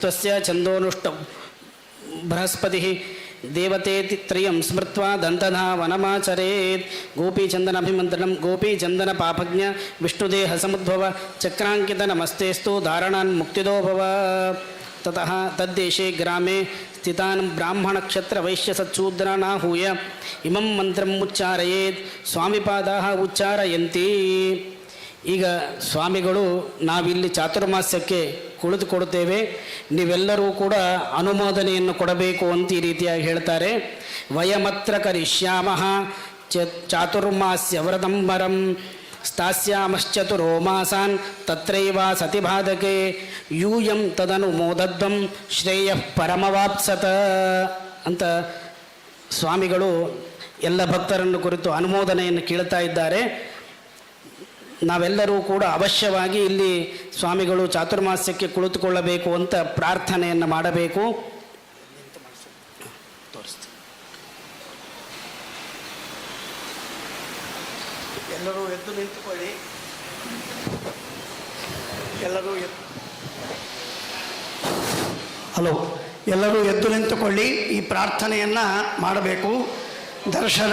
ತಸ್ಯ ಛಂದೋನುಷ್ಟಂ ಬೃಹಸ್ಪತಿ ದೇವತೇತಿ ತ್ರಯಂ ಸ್ಮೃತ್ವ ದಂತನಾ ವನಮಾಚರೇತ್ ಗೋಪೀಚಂದನಭಿಮಂತ್ರಣ ಗೋಪೀಚಂದನ ಪಾಪಜ್ಞ ವಿಷ್ಣುದೇಹ ಸಮುದ್ಭವ ಚಕ್ರಾಂಕಿತ ನಮಸ್ತೆಸ್ತು ಧಾರಣಾನ್ ಮುಕ್ತಿದೋಭವ ತತಃ ತದ್ದೇಶೆ ಗ್ರಾಮೆ ಸ್ಥಿತಾನ್ ಬ್ರಾಹ್ಮಣಕ್ಷತ್ರವೈಶ್ಯಸತ್ಸೂದ್ರಾನಾಹೂಯ ಇಮಂ ಮಂತ್ರಂ ಉಚ್ಚಾರಯೇತ್ ಸ್ವಾಮಿಪಾದಾ ಉಚ್ಚಾರಯಂತೀ ಈಗ ಸ್ವಾಮಿಗಳು ನಾವಿಲ್ಲಿ ಚಾತುರ್ಮಾಸ್ಯಕ್ಕೆ ಕುಳಿತುಕೊಡುತ್ತೇವೆ. ನೀವೆಲ್ಲರೂ ಕೂಡ ಅನುಮೋದನೆಯನ್ನು ಕೊಡಬೇಕು ಅಂತ ಈ ರೀತಿಯಾಗಿ ಹೇಳ್ತಾರೆ. ವಯಮತ್ರ ಕರಿಷ್ಯಾಮ ಚ ಚಾತುರ್ಮಾಸ್ಯ ವ್ರತಂಬರಂ ಸ್ಥಾಸ್ಯಾಮಶ್ಚತುರೋ ಮಾಸಾನ್ ತತ್ರೈವ ಸತಿಭಾದಕೆ ಯೂಯಂ ತದನು ತದನುಮೋದದ್ವಂ ಶ್ರೇಯ ಪರಮವಾಪ್ಸತ ಅಂತ ಸ್ವಾಮಿಗಳು ಎಲ್ಲ ಭಕ್ತರನ್ನು ಕುರಿತು ಅನುಮೋದನೆಯನ್ನು ಕೇಳ್ತಾ ಇದ್ದಾರೆ. ನಾವೆಲ್ಲರೂ ಕೂಡ ಅವಶ್ಯವಾಗಿ ಇಲ್ಲಿ ಸ್ವಾಮಿಗಳು ಚಾತುರ್ಮಾಸ್ಯಕ್ಕೆ ಕುಳಿತುಕೊಳ್ಳಬೇಕು ಅಂತ ಪ್ರಾರ್ಥನೆಯನ್ನು ಮಾಡಬೇಕು. ಎಲ್ಲರೂ ಎದ್ದು ನಿಂತುಕೊಳ್ಳಿ. ಎಲ್ಲರೂ ಹಲೋ, ಎಲ್ಲರೂ ಎದ್ದು ನಿಂತುಕೊಳ್ಳಿ. ಈ ಪ್ರಾರ್ಥನೆಯನ್ನು ಮಾಡಬೇಕು. ದರ್ಶನ,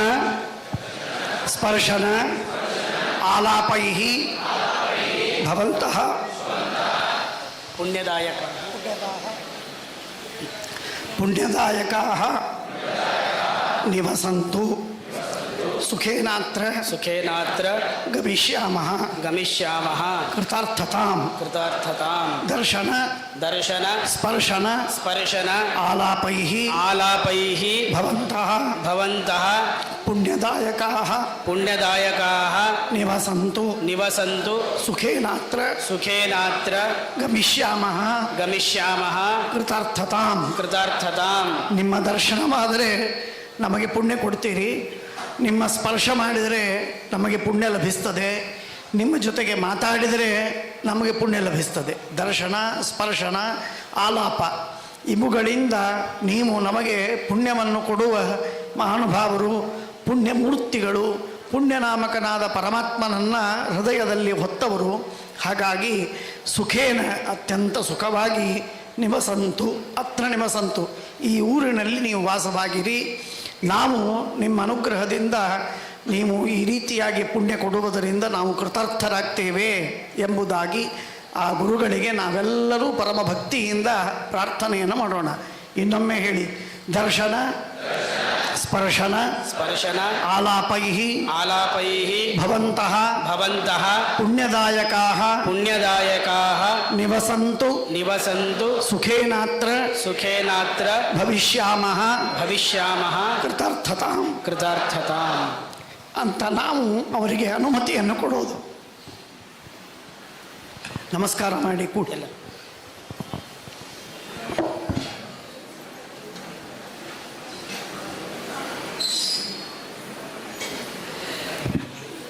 ಸ್ಪರ್ಶನ ಆಲಾಪೈ ಭವಂತಹ ಪುಣ್ಯದಾಯಕ ಪುಣ್ಯದಾಯಕಾ ನಿವಸಂತು ಸುಖೇನಾತ್ರ ಸುಖೇನಾತ್ರ ಗಮಿಷ್ಯಾಮಃ ಗಮಿಷ್ಯಾಮಃ ಕೃತಾರ್ಥತಾಂ ಕೃತಾರ್ಥತಾಂ ದರ್ಶನ ದರ್ಶನ ಸ್ಪರ್ಶನ ಸ್ಪರ್ಶನ ಆಲಾಪೈ ಆಲಾಪೈಃ ಭವಂತಹ ಭವಂತಃ ಪುಣ್ಯದಾಯಕಾಃ ಪುಣ್ಯದಾಯಕ ನಿವಸಂತು. ನಿವಸಂತು. ಸುಖೇನಾತ್ರ. ಸುಖೇನಾತ್ರ. ಗಮಿಷ್ಯಾಮಃ ಗಮಿಷ್ಯಾಮಃ ಕೃತಾರ್ಥತಾಂ. ಕೃತಾರ್ಥತಾಂ. ನಿಮ್ಮ ದರ್ಶನವಾದರೆ ನಮಗೆ ಪುಣ್ಯ ಕೊಡ್ತೀರಿ. ನಿಮ್ಮ ಸ್ಪರ್ಶ ಮಾಡಿದರೆ ನಮಗೆ ಪುಣ್ಯ ಲಭಿಸ್ತದೆ. ನಿಮ್ಮ ಜೊತೆಗೆ ಮಾತಾಡಿದರೆ ನಮಗೆ ಪುಣ್ಯ ಲಭಿಸ್ತದೆ. ದರ್ಶನ ಸ್ಪರ್ಶನ ಆಲಾಪ. ಇವುಗಳಿಂದ ನೀವು ನಮಗೆ ಪುಣ್ಯವನ್ನು ಕೊಡುವ ಮಹಾನುಭಾವರು ಪುಣ್ಯಮೂರ್ತಿಗಳು, ಪುಣ್ಯನಾಮಕನಾದ ಪರಮಾತ್ಮನನ್ನು ಹೃದಯದಲ್ಲಿ ಹೊತ್ತವರು. ಹಾಗಾಗಿ ಸುಖೇನ ಅತ್ಯಂತ ಸುಖವಾಗಿ ನಿಮಸಂತು ಅತ್ರ ನಿಮಸಂತು ಈ ಊರಿನಲ್ಲಿ ನೀವು ವಾಸವಾಗಿರಿ. ನಾವು ನಿಮ್ಮ ಅನುಗ್ರಹದಿಂದ ನೀವು ಈ ರೀತಿಯಾಗಿ ಪುಣ್ಯ ಕೊಡುವುದರಿಂದ ನಾವು ಕೃತಾರ್ಥರಾಗ್ತೇವೆ ಎಂಬುದಾಗಿ ಆ ಗುರುಗಳಿಗೆ ನಾವೆಲ್ಲರೂ ಪರಮ ಭಕ್ತಿಯಿಂದ ಪ್ರಾರ್ಥನೆಯನ್ನು ಮಾಡೋಣ. ಇನ್ನೊಮ್ಮೆ ಹೇಳಿ, ದರ್ಶನ ಸ್ಪರ್ಶನ ಸ್ಪರ್ಶನ ಆಲಾಪೈ ಆಲಾಪೈ ಭವಂತಹ ಭವಂತಃ ಪುಣ್ಯದಾಯಕಾ ಪುಣ್ಯದಾಯಕಾ ನಿವಸಂತು ನಿವಸಂತು ಸುಖೇನಾತ್ರ ಸುಖೇನಾತ್ರ ಭವಿಷ್ಯಾಮಃ ಭವಿಷ್ಯಾಮಃ ಕೃತಾರ್ಥತಾಂ. ಕೃತಾರ್ಥತಾಂ. ಅಂತ ನಾವು ಅವರಿಗೆ ಅನುಮತಿಯನ್ನು ಕೊಡೋದು. ನಮಸ್ಕಾರ ಮಾಡಿ ಕೂಡಿ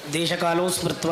ಎಲ್ಲ ದೇಶಕಾಲೋ ಸ್ಮೃತ್ವ